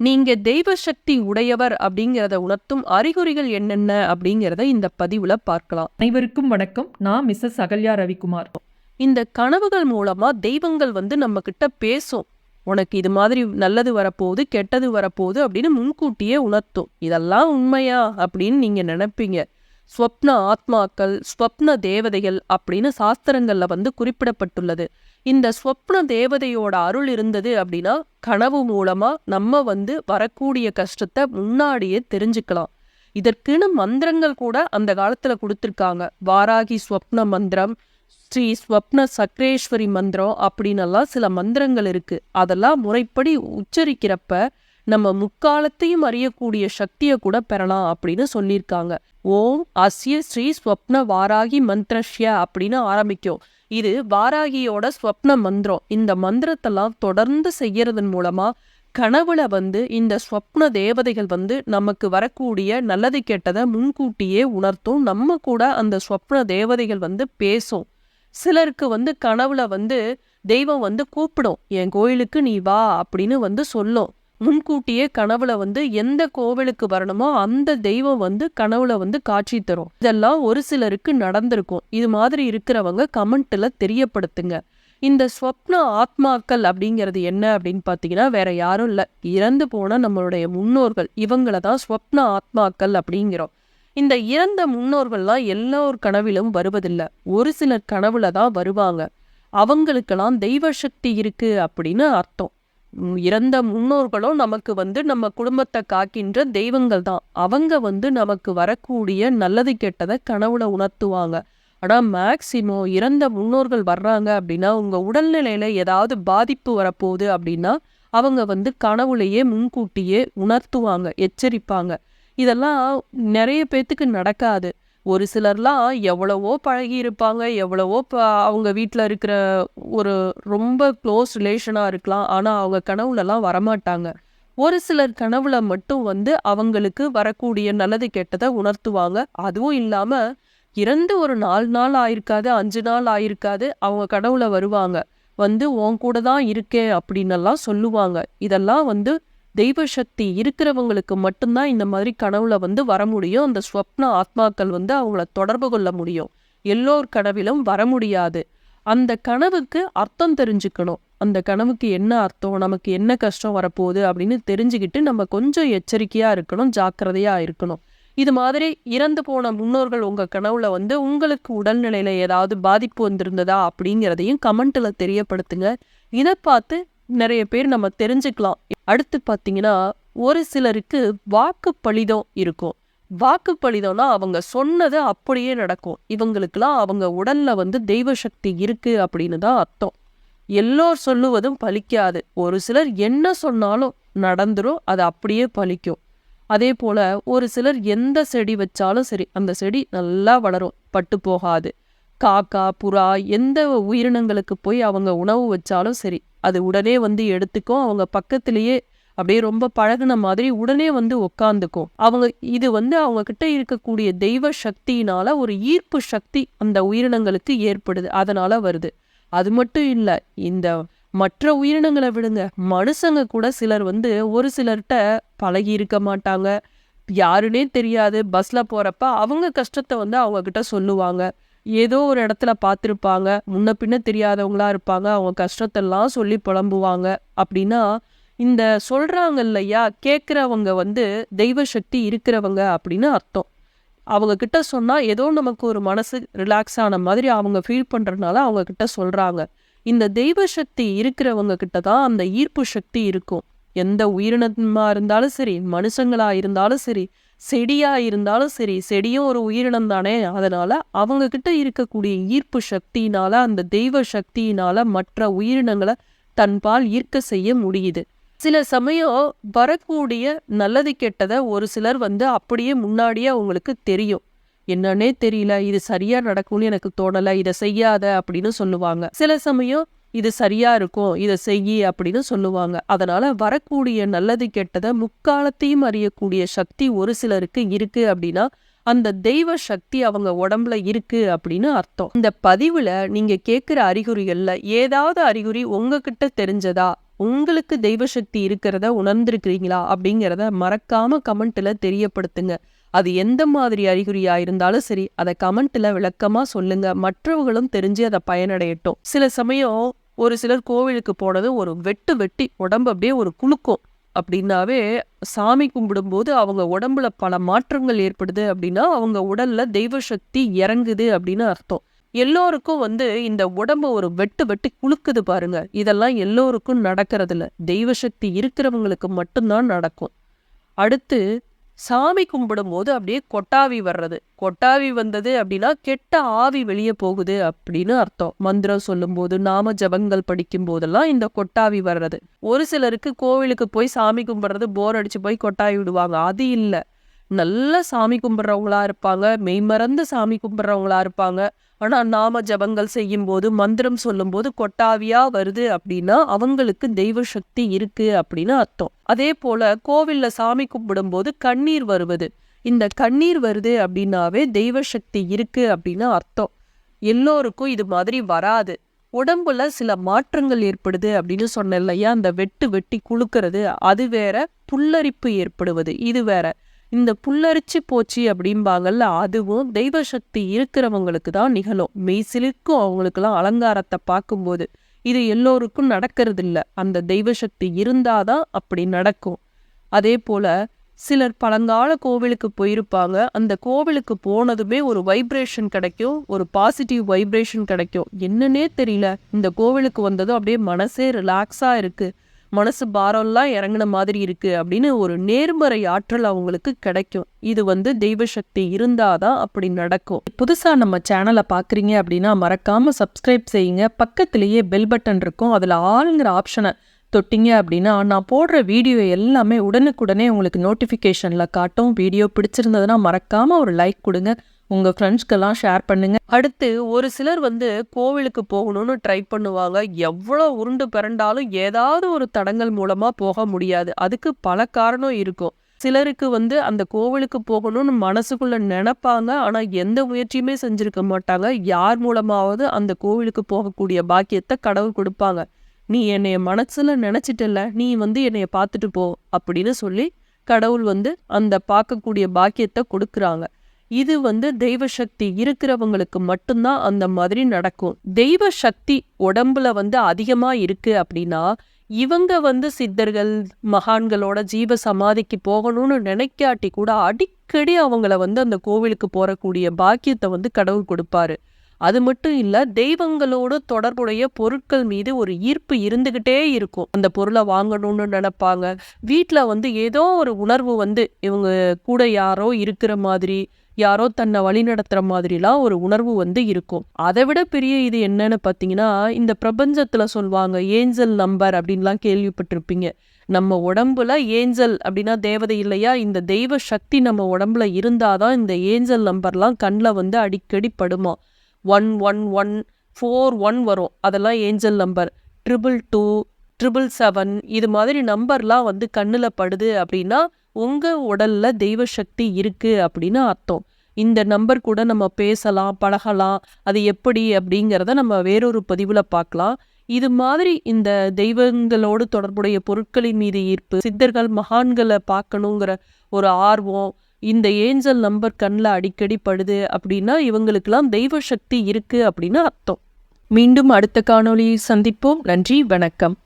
நீங்க தெய்வ சக்தி உடையவர் அப்படிங்கிறத உணர்த்தும் அறிகுறிகள் என்னென்ன அப்படிங்கிறத இந்த பதிவுல பார்க்கலாம். அனைவருக்கும் வணக்கம். நான் மிஸ்ஸஸ் அகல்யா ரவிக்குமார். இந்த கனவுகள் மூலமா தெய்வங்கள் வந்து நம்ம கிட்ட பேசும். உனக்கு இது மாதிரி நல்லது வரப்போகுது கெட்டது வரப்போகுது அப்படின்னு முன்கூட்டியே உணர்த்தும். இதெல்லாம் உண்மையா அப்படின்னு நீங்க நினைப்பீங்க. ஸ்வப்ன ஆத்மாக்கள் ஸ்வப்ன தேவதைகள் அப்படின்னு சாஸ்திரங்கள்ல வந்து குறிப்பிடப்பட்டுள்ளது. இந்த ஸ்வப்ன தேவதையோட அருள் இருந்தது அப்படின்னா கனவு மூலமா நம்ம வந்து வரக்கூடிய கஷ்டத்தை முன்னாடியே தெரிஞ்சுக்கலாம். இதற்குன்னு மந்திரங்கள் கூட அந்த காலத்துல கொடுத்துருக்காங்க. வாராகி ஸ்வப்ன மந்திரம் ஸ்ரீ ஸ்வப்ன சக்ரேஸ்வரி மந்திரம் அப்படின்னெல்லாம் சில மந்திரங்கள் இருக்கு. அதெல்லாம் முறைப்படி உச்சரிக்கிறப்ப நம்ம முக்காலத்தையும் அறியக்கூடிய சக்தியை கூட பெறலாம் அப்படின்னு சொல்லியிருக்காங்க. ஓம் அஸ்ய ஸ்ரீ ஸ்வப்ன வாராகி மந்திரஷ்ய அப்படின்னு ஆரம்பிக்கும். இது வாராகியோட ஸ்வப்ன மந்திரம். இந்த மந்திரத்தெல்லாம் தொடர்ந்து செய்யறதன் மூலமா கனவுல வந்து இந்த ஸ்வப்ன தேவதைகள் வந்து நமக்கு வரக்கூடிய நல்லது கெட்டதை முன்கூட்டியே உணர்த்தும். நம்ம கூட அந்த ஸ்வப்ன தேவதைகள் வந்து பேசும். சிலருக்கு வந்து கனவுல வந்து தெய்வம் வந்து கூப்பிடும். என் கோயிலுக்கு நீ வா அப்படின்னு வந்து சொல்லும். முன்கூட்டியே கனவுல வந்து எந்த கோவிலுக்கு வரணுமோ அந்த தெய்வம் வந்து கனவுல வந்து காட்சி தரும். இதெல்லாம் ஒரு சிலருக்கு நடந்திருக்கும். இது மாதிரி இருக்கிறவங்க கமெண்ட்ல தெரியப்படுத்துங்க. இந்த ஸ்வப்ன ஆத்மாக்கள் அப்படிங்கிறது என்ன அப்படின்னு பார்த்தீங்கன்னா வேற யாரும் இல்லை. இறந்து போன நம்மளுடைய முன்னோர்கள் இவங்கள தான் ஸ்வப்ன ஆத்மாக்கள் அப்படிங்கிறோம். இந்த இறந்த முன்னோர்கள்லாம் எல்லோர் கனவிலும் வருவதில்லை. ஒரு சிலர் கனவுல தான் வருவாங்க. அவங்களுக்கெல்லாம் தெய்வ சக்தி இருக்கு அப்படின்னு அர்த்தம். இறந்த முன்னோர்களும் நமக்கு வந்து நம்ம குடும்பத்தை காக்கின்ற தெய்வங்கள் தான். அவங்க வந்து நமக்கு வரக்கூடிய நல்லது கெட்டதை கனவுல உணர்த்துவாங்க. ஆனால் மேக்சிமம் இறந்த முன்னோர்கள் வர்றாங்க அப்படின்னா உங்கள் உடல்நிலையில் ஏதாவது பாதிப்பு வரப்போகுது அப்படின்னா அவங்க வந்து கனவுலையே முன்கூட்டியே உணர்த்துவாங்க எச்சரிப்பாங்க. இதெல்லாம் நிறைய பேர்த்துக்கு நடக்காது. ஒரு சிலர்லாம் எவ்வளவோ பழகி இருப்பாங்க எவ்வளவோ ப அவங்க வீட்டில் இருக்கிற ஒரு ரொம்ப க்ளோஸ் ரிலேஷனாக இருக்கலாம். ஆனால் அவங்க கனவுலலாம் வரமாட்டாங்க. ஒரு சிலர் கனவுல மட்டும் வந்து அவங்களுக்கு வரக்கூடிய நல்லது கெட்டதை உணர்த்துவாங்க. அதுவும் இல்லாமல் இறந்து ஒரு நாலு நாள் ஆயிருக்காது அஞ்சு நாள் ஆயிருக்காது அவங்க கனவுல வருவாங்க. வந்து உன் கூட தான் இருக்கேன் அப்படின்னெல்லாம் சொல்லுவாங்க. இதெல்லாம் வந்து தெய்வ சக்தி இருக்கிறவங்களுக்கு மட்டும்தான் இந்த மாதிரி கனவுல வந்து வர முடியும். அந்த ஸ்வப்ன ஆத்மாக்கள் வந்து அவங்கள தொடர்பு கொள்ள முடியும். எல்லோர் கனவிலும் வர முடியாது. அந்த கனவுக்கு அர்த்தம் தெரிஞ்சுக்கணும். அந்த கனவுக்கு என்ன அர்த்தம்? நமக்கு என்ன கஷ்டம் வரப்போகுது? அப்படின்னு தெரிஞ்சுக்கிட்டு நம்ம கொஞ்சம் எச்சரிக்கையாக இருக்கணும் ஜாக்கிரதையாக இருக்கணும். இது மாதிரி இறந்து போன முன்னோர்கள் உங்கள் கனவுல வந்து உங்களுக்கு உடல்நிலையில் ஏதாவது பாதிப்பு வந்திருந்ததா அப்படிங்கிறதையும் கமெண்ட்டில் தெரியப்படுத்துங்க. இதை பார்த்து நிறைய பேர் நம்ம தெரிஞ்சுக்கலாம். அடுத்து பார்த்தீங்கன்னா ஒரு சிலருக்கு வாக்கு பளிதம் இருக்கும். வாக்கு பளிதம்னா அவங்க சொன்னது அப்படியே நடக்கும். இவங்களுக்கெல்லாம் அவங்க உடல்ல வந்து தெய்வ சக்தி இருக்கு அப்படின்னு தான் அர்த்தம். எல்லோர் சொல்லுவதும் பலிக்காது. ஒரு சிலர் என்ன சொன்னாலும் நடந்துரும் அது அப்படியே பலிக்கும். அதே போல் ஒரு சிலர் எந்த செடி வச்சாலும் சரி அந்த செடி நல்லா வளரும் பட்டு போகாது. காக்கா புறா எந்த உயிரினங்களுக்கு போய் அவங்க உணவு வச்சாலும் சரி அது உடனே வந்து எடுத்துக்கும். அவங்க பக்கத்திலேயே அப்படியே ரொம்ப பழகுன மாதிரி உடனே வந்து உக்காந்துக்கும். அவங்க இது வந்து அவங்க கிட்ட இருக்கக்கூடிய தெய்வ சக்தியினால ஒரு ஈர்ப்பு சக்தி அந்த உயிரினங்களுக்கு ஏற்படுது அதனால வருது. அது மட்டும் இல்லை இந்த மற்ற உயிரினங்களை விடுங்க. மனுஷங்க கூட சிலர் வந்து ஒரு சிலர்கிட்ட பழகி இருக்க மாட்டாங்க. யாருன்னே தெரியாது பஸ்ல போறப்ப அவங்க கஷ்டத்தை வந்து அவங்க கிட்ட சொல்லுவாங்க. ஏதோ ஒரு இடத்துல பார்த்துருப்பாங்க. முன்ன பின்ன தெரியாதவங்களா இருப்பாங்க. அவங்க கஷ்டத்தெல்லாம் சொல்லி புலம்புவாங்க. அப்படின்னா இந்த சொல்கிறாங்க இல்லையா கேட்குறவங்க வந்து தெய்வ சக்தி இருக்கிறவங்க அப்படின்னு அர்த்தம். அவங்க கிட்ட சொன்னால் ஏதோ நமக்கு ஒரு மனசு ரிலாக்ஸ் ஆன மாதிரி அவங்க ஃபீல் பண்ணுறதுனால அவங்க கிட்ட சொல்கிறாங்க இந்த தெய்வ சக்தி இருக்கிறவங்க கிட்ட தான் அந்த ஈர்ப்பு சக்தி இருக்கும். எந்த உயிரினமாக இருந்தாலும் சரி மனுஷங்களாக இருந்தாலும் சரி செடியாக இருந்தாலும் சரி செடியும் ஒரு உயிரினம் தானே. அதனால அவங்க கிட்ட இருக்கக்கூடிய ஈர்ப்பு சக்தியினால அந்த தெய்வ சக்தியினால மற்ற உயிரினங்களை தன்பால் ஈர்க்க செய்ய முடியுது. சில சமயம் வரக்கூடிய நல்லது கெட்டதை ஒரு சிலர் வந்து அப்படியே முன்னாடியே அவங்களுக்கு தெரியும். என்னன்னே தெரியல இது சரியா நடக்கும்னு எனக்கு தோணலை இதை செய்யாத அப்படின்னு சொல்லுவாங்க. சில சமயம் இது சரியா இருக்கும் இதை செய்யி அப்படின்னு சொல்லுவாங்க. அதனால வரக்கூடிய நல்லது கெட்டதை முக்காலத்தையும் அறியக்கூடிய சக்தி ஒரு சிலருக்கு இருக்கு அப்படின்னா அந்த தெய்வ சக்தி அவங்க உடம்புல இருக்கு அப்படின்னு அர்த்தம். இந்த பதிவுல நீங்க கேட்குற அறிகுறிகள்ல ஏதாவது அறிகுறி உங்ககிட்ட தெரிஞ்சதா உங்களுக்கு தெய்வ சக்தி இருக்கிறத உணர்ந்திருக்கிறீங்களா அப்படிங்கிறத மறக்காம கமெண்ட்ல தெரியப்படுத்துங்க. அது எந்த மாதிரி அறிகுறியாக இருந்தாலும் சரி அதை கமெண்ட்டில் விளக்கமாக சொல்லுங்கள் மற்றவர்களும் தெரிஞ்சு அதை பயனடையட்டும். சில சமயம் ஒரு சிலர் கோவிலுக்கு போனது ஒரு வெட்டு வெட்டி உடம்பு அப்படியே ஒரு குலுக்கும். அப்படின்னாவே சாமி கும்பிடும்போது அவங்க உடம்புல பல மாற்றங்கள் ஏற்படுது அப்படின்னா அவங்க உடல்ல தெய்வ சக்தி இறங்குது அப்படின்னு அர்த்தம். எல்லோருக்கும் வந்து இந்த உடம்பு ஒரு வெட்டு வெட்டி குலுக்குது பாருங்க. இதெல்லாம் எல்லோருக்கும் நடக்கிறதில்ல. தெய்வ சக்தி இருக்கிறவங்களுக்கு மட்டும்தான் நடக்கும். அடுத்து சாமி கும்பிடும் போது அப்படியே கொட்டாவி வர்றது. கொட்டாவி வந்தது அப்படின்னா கெட்ட ஆவி வெளியே போகுது அப்படின்னு அர்த்தம். மந்திரம் சொல்லும்போது நாம ஜபங்கள் படிக்கும் போதெல்லாம் இந்த கொட்டாவி வர்றது. ஒரு சிலருக்கு கோவிலுக்கு போய் சாமி கும்பிட்றது போர் அடிச்சு போய் கொட்டாவி விடுவாங்க. அது இல்லை. நல்ல சாமி கும்பிட்றவங்களா இருப்பாங்க. மெய்மறந்து சாமி கும்பிட்றவங்களா இருப்பாங்க. ஆனால் நாம ஜபங்கள் செய்யும்போது மந்திரம் சொல்லும்போது கொட்டாவியா வருது அப்படின்னா அவங்களுக்கு தெய்வ சக்தி இருக்கு அப்படின்னு அர்த்தம். அதே போல கோவில்ல சாமி கும்பிடும்போது கண்ணீர் வருவது. இந்த கண்ணீர் வருது அப்படின்னாவே தெய்வ சக்தி இருக்கு அப்படின்னு அர்த்தம். எல்லோருக்கும் இது மாதிரி வராது. உடம்புல சில மாற்றங்கள் ஏற்படுது அப்படின்னு சொன்னேன் இல்லையா? அந்த வெட்டு வெட்டி குலுக்கிறது அது வேற புல்லரிப்பு ஏற்படுவது இது வேற. இந்த புல்லரிச்சு போச்சு அப்படிம்பாங்கல்ல அதுவும் தெய்வ சக்தி இருக்கிறவங்களுக்கு தான் நிகழும். மெய்சிலிருக்கும் அவங்களுக்கெல்லாம் அலங்காரத்தை பார்க்கும்போது இது எல்லோருக்கும் நடக்கிறதில்ல. அந்த தெய்வ சக்தி இருந்தாதான் அப்படி நடக்கும். அதே போல சிலர் பழங்கால கோவிலுக்கு போயிருப்பாங்க. அந்த கோவிலுக்கு போனதுமே ஒரு வைப்ரேஷன் கிடைக்கும் ஒரு பாசிட்டிவ் வைப்ரேஷன் கிடைக்கும். என்னன்னே தெரியல. இந்த கோவிலுக்கு வந்ததும் அப்படியே மனசே ரிலாக்ஸாக இருக்குது மனசு பாரம்லாம் இறங்கின மாதிரி இருக்குது அப்படின்னு ஒரு நேர்மறை ஆற்றல் அவங்களுக்கு கிடைக்கும். இது வந்து தெய்வ சக்தி இருந்தாதான் அப்படி நடக்கும். புதுசாக நம்ம சேனலை பார்க்குறீங்க அப்படின்னா மறக்காமல் சப்ஸ்கிரைப் செய்யுங்க. பக்கத்திலேயே பெல் பட்டன் இருக்கும். அதில் ஆளுங்கிற ஆப்ஷனை தொட்டிங்க அப்படின்னா நான் போடுற வீடியோ எல்லாமே உடனுக்குடனே உங்களுக்கு நோட்டிஃபிகேஷனில் காட்டும். வீடியோ பிடிச்சிருந்ததுன்னா மறக்காமல் ஒரு லைக் கொடுங்க. உங்கள் ஃப்ரெண்ட்ஸ்க்கெல்லாம் ஷேர் பண்ணுங்கள் அடுத்து ஒரு சிலர் வந்து கோவிலுக்கு போகணும்னு ட்ரை பண்ணுவாங்க. எவ்வளோ உருண்டு பிறண்டாலும் ஏதாவது ஒரு தடங்கள் மூலமாக போக முடியாது. அதுக்கு பல காரணம் இருக்கும். சிலருக்கு வந்து அந்த கோவிலுக்கு போகணும்னு மனசுக்குள்ள நினைப்பாங்க. ஆனால் எந்த முயற்சியுமே செஞ்சுருக்க மாட்டாங்க. யார் மூலமாவது அந்த கோவிலுக்கு போகக்கூடிய பாக்கியத்தை கடவுள் கொடுப்பாங்க. நீ என்னைய மனசில் நினச்சிட்டல நீ வந்து என்னைய பார்த்துட்டு போ அப்படின்னு சொல்லி கடவுள் வந்து அந்த பார்க்கக்கூடிய பாக்கியத்தை கொடுக்குறாங்க. இது வந்து தெய்வ சக்தி இருக்கிறவங்களுக்கு மட்டும்தான் அந்த மாதிரி நடக்கும். தெய்வ சக்தி உடம்புல வந்து அதிகமா இருக்கு அப்படின்னா இவங்க வந்து சித்தர்கள் மகான்களோட ஜீவ சமாதிக்கு போகணும்னு நினைக்காட்டி கூட அடிக்கடி அவங்கள வந்து அந்த கோவிலுக்கு போறக்கூடிய பாக்கியத்தை வந்து கடவுள் கொடுப்பாரு. அது மட்டும் இல்ல தெய்வங்களோடு தொடர்புடைய பொருட்கள் மீது ஒரு ஈர்ப்பு இருந்துகிட்டே இருக்கும். அந்த பொருளை வாங்கணும்னு நினைப்பாங்க. வீட்டில் வந்து ஏதோ ஒரு உணர்வு வந்து இவங்க கூட யாரோ இருக்கிற மாதிரி யாரோ தன்னை வழி நடத்துற மாதிரிலாம் ஒரு உணர்வு வந்து இருக்கும். அதை விட பெரிய இது என்னன்னு பார்த்தீங்கன்னா இந்த பிரபஞ்சத்துல சொல்லுவாங்க ஏஞ்சல் நம்பர் அப்படின்லாம் கேள்விப்பட்டிருப்பீங்க. நம்ம உடம்புல ஏஞ்சல் அப்படின்னா தேவதை இல்லையா? இந்த தெய்வ சக்தி நம்ம உடம்புல இருந்தாதான் இந்த ஏஞ்சல் நம்பர்லாம் கண்ணில் வந்து அடிக்கடி படுமா? One one one four one வரும். அதெல்லாம் angel number. Triple two triple seven இது மாதிரி நம்பர்லாம் வந்து கண்ணில் படுது அப்படின்னா உங்கள் உடலில் தெய்வ சக்தி இருக்குது அப்படின்னு அர்த்தம். இந்த நம்பர் கூட நம்ம பேசலாம் பழகலாம் அது எப்படி அப்படிங்கிறத நம்ம வேறொரு பதிவில் பார்க்கலாம். இது மாதிரி இந்த தெய்வங்களோடு தொடர்புடைய பொருட்களின் மீது ஈர்ப்பு சித்தர்கள் மகான்களை பார்க்கணுங்கிற ஒரு ஆர்வம் இந்த ஏஞ்சல் நம்பர் கண்ணில் அடிக்கடி படுது அப்படின்னா இவங்களுக்கெல்லாம் தெய்வ சக்தி இருக்குது அப்படின்னு அர்த்தம். மீண்டும் அடுத்த காணொளியை சந்திப்போம். நன்றி வணக்கம்.